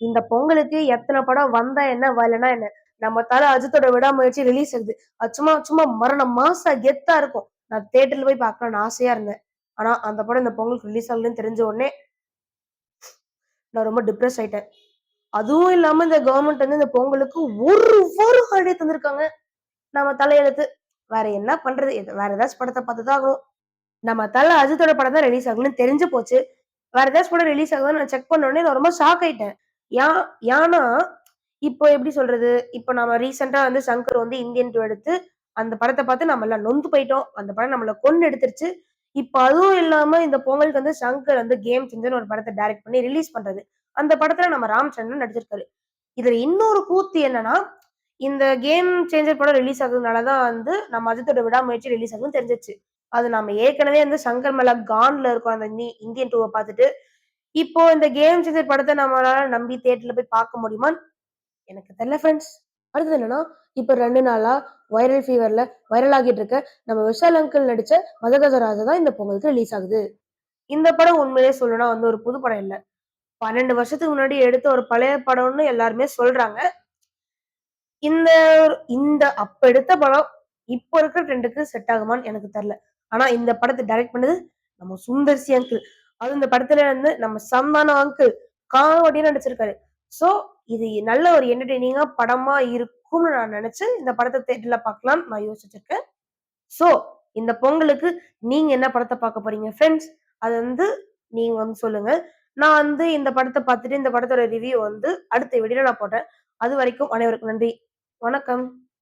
இந்த பொங்கலுக்கு எத்தனை படம் வந்தா என்ன வரலனா என்ன? நம்ம தல அஜித்தோட விடாமுயற்சி ரிலீஸ் ஆகுது. அது சும்மா சும்மா மரண மாசா கெத்தா இருக்கும். நான் தேட்டர்ல போய் பார்க்கணும்னு ஆசையா இருந்தேன். ஆனா அந்த படம் இந்த பொங்கலுக்கு ரிலீஸ் ஆகலன்னு தெரிஞ்ச உடனே நான் ரொம்ப டிப்ரெஸ் ஆயிட்டேன். அதுவும் இல்லாம இந்த கவர்மெண்ட் வந்து இந்த பொங்கலுக்கு ஒரு ஒரு ஹாலிடே தந்திருக்காங்க. நம்ம தலையெழுத்து. வேற என்ன பண்றது? வேற ஏதாச்சும் படத்தை பார்த்துதான் ஆகணும். நம்ம தலை அஜித்தோட படம் தான் ரிலீஸ் ஆகணும்னு தெரிஞ்சு போச்சு. வேற ஏதாச்சும் படம் ரிலீஸ் ஆகுதுன்னு நான் செக் பண்ண உடனே நான் ரொம்ப ஷாக் ஆயிட்டேன். ஏன் ஏன்னா இப்போ எப்படி சொல்றது? இப்போ நம்ம ரீசெண்டா வந்து சங்கர் வந்து இந்தியன் டூ எடுத்து அந்த படத்தை பார்த்து நம்ம எல்லாம் நொந்து போயிட்டோம். அந்த படம் நம்மள கொண்டு எடுத்துருச்சு. இப்போ அதுவும் இல்லாம இந்த பொங்கலுக்கு வந்து சங்கர் வந்து கேம் செஞ்சு ஒரு படத்தை டைரக்ட் பண்ணி ரிலீஸ் பண்றது அந்த படத்துல நம்ம ராமச்சந்திரன் நடிச்சிருக்காரு. இதுல இன்னொரு கூத்து என்னன்னா இந்த கேம் சேஞ்சர் படம் ரிலீஸ் ஆகுறதுனாலதான் வந்து நம்ம அஜித்தோட விடாமுயற்சி ரிலீஸ் ஆகுதுன்னு தெரிஞ்சிச்சு அது நம்ம ஏற்கனவே வந்து சங்கர் மேல கான்ல இருக்கோம் அந்த இந்தியன் டூவை பார்த்துட்டு இப்போ இந்த கேம் சேஞ்சர் படத்தை நம்மளால நம்பி தேட்டர்ல போய் பார்க்க முடியுமா எனக்கு தெரியல ஃப்ரெண்ட்ஸ் அடுத்தது என்னன்னா இப்ப ரெண்டு நாளா வைரல் ஃபீவர்ல வைரல் ஆகிட்டு இருக்க நம்ம விஷால் அங்கிள் நடிச்ச மதகஜராஜா தான் இந்த பொங்கலுக்கு ரிலீஸ் ஆகுது. இந்த படம் உண்மையிலே சொல்லணும்னா வந்து ஒரு புது படம் இல்ல. பன்னெண்டு வருஷத்துக்கு முன்னாடி எடுத்த ஒரு பழைய படம்னு எல்லாருமே சொல்றாங்க. இந்த இந்த அப்ப எடுத்த படம் இப்போ இருக்கிற ட்ரெண்டுக்கு செட் ஆகுமான்னு எனக்கு தெரியல. ஆனா இந்த படத்தை டைரக்ட் பண்ணது நம்ம சுந்தர்சி அங்கிள் அது இந்த படத்துல இருந்து நம்ம சம்மான அங்கிள் காமெடியா நடிச்சிருக்காரு. சோ இது நல்ல ஒரு என்டர்டெய்னிங்கா படமா இருக்கும்னு நான் நினைச்சு இந்த படத்தை தேட்டர்ல பார்க்கலாம் நான் யோசிச்சிருக்கேன். சோ இந்த பொங்கலுக்கு நீங்க என்ன படத்தை பார்க்க போறீங்க ஃப்ரெண்ட்ஸ் அது வந்து நீங்க வந்து சொல்லுங்க. நான் வந்து இந்த படத்தை பார்த்துட்டு இந்த படத்தோட ரிவ்யூ வந்து அடுத்த வீடியோ நான் போட்டேன் அது வரைக்கும் அனைவருக்கும் நன்றி. வணக்கம்.